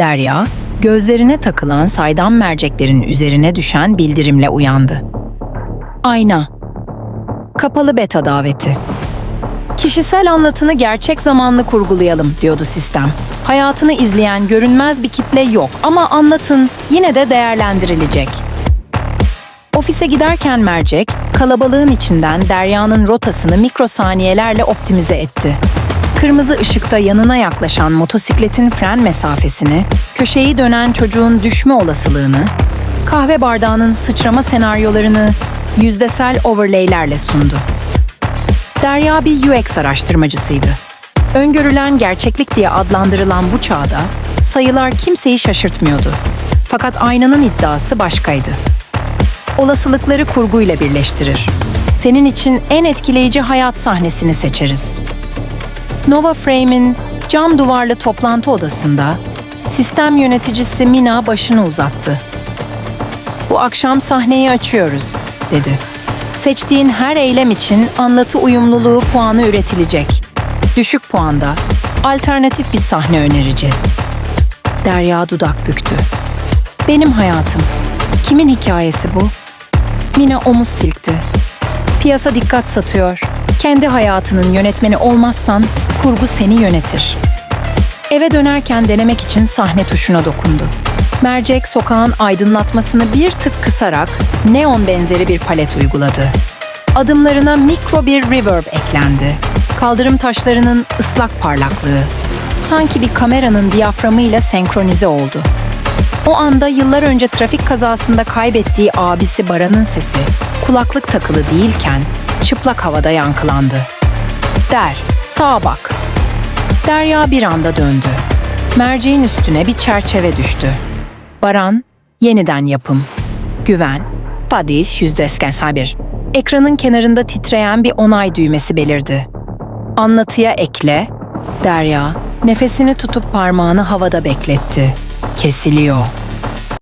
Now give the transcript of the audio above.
Derya, gözlerine takılan saydam merceklerin üzerine düşen bildirimle uyandı. Ayna. Kapalı beta daveti. Kişisel anlatını gerçek zamanlı kurgulayalım diyordu sistem. Hayatını izleyen görünmez bir kitle yok ama anlatın yine de değerlendirilecek. Ofise giderken mercek, kalabalığın içinden Derya'nın rotasını mikrosaniyelerle optimize etti. Kırmızı ışıkta yanına yaklaşan motosikletin fren mesafesini, köşeyi dönen çocuğun düşme olasılığını, kahve bardağının sıçrama senaryolarını yüzdesel overlaylerle sundu. Derya bir UX araştırmacısıydı. Öngörülen gerçeklik diye adlandırılan bu çağda sayılar kimseyi şaşırtmıyordu. Fakat aynanın iddiası başkaydı. Olasılıkları kurguyla birleştirir. Senin için en etkileyici hayat sahnesini seçeriz. Nova Frame'in cam duvarlı toplantı odasında sistem yöneticisi Mina başını uzattı. Bu akşam sahneyi açıyoruz, dedi. Seçtiğin her eylem için anlatı uyumluluğu puanı üretilecek. Düşük puanda alternatif bir sahne önereceğiz. Derya dudak büktü. Benim hayatım. Kimin hikayesi bu? Mina omuz silkti. Piyasa dikkat satıyor. Kendi hayatının yönetmeni olmazsan kurgu seni yönetir. Eve dönerken denemek için sahne tuşuna dokundu. Mercek sokağın aydınlatmasını bir tık kısarak neon benzeri bir palet uyguladı. Adımlarına mikro bir reverb eklendi. Kaldırım taşlarının ıslak parlaklığı. Sanki bir kameranın diyaframıyla senkronize oldu. O anda yıllar önce trafik kazasında kaybettiği abisi Baran'ın sesi kulaklık takılı değilken çıplak havada yankılandı. Der, sağa bak. Derya bir anda döndü. Merceğin üstüne bir çerçeve düştü. Baran, yeniden yapım. Güven, Padis yüzdesken sabir. Ekranın kenarında titreyen bir onay düğmesi belirdi. Anlatıya ekle. Derya, nefesini tutup parmağını havada bekletti. Kesiliyor.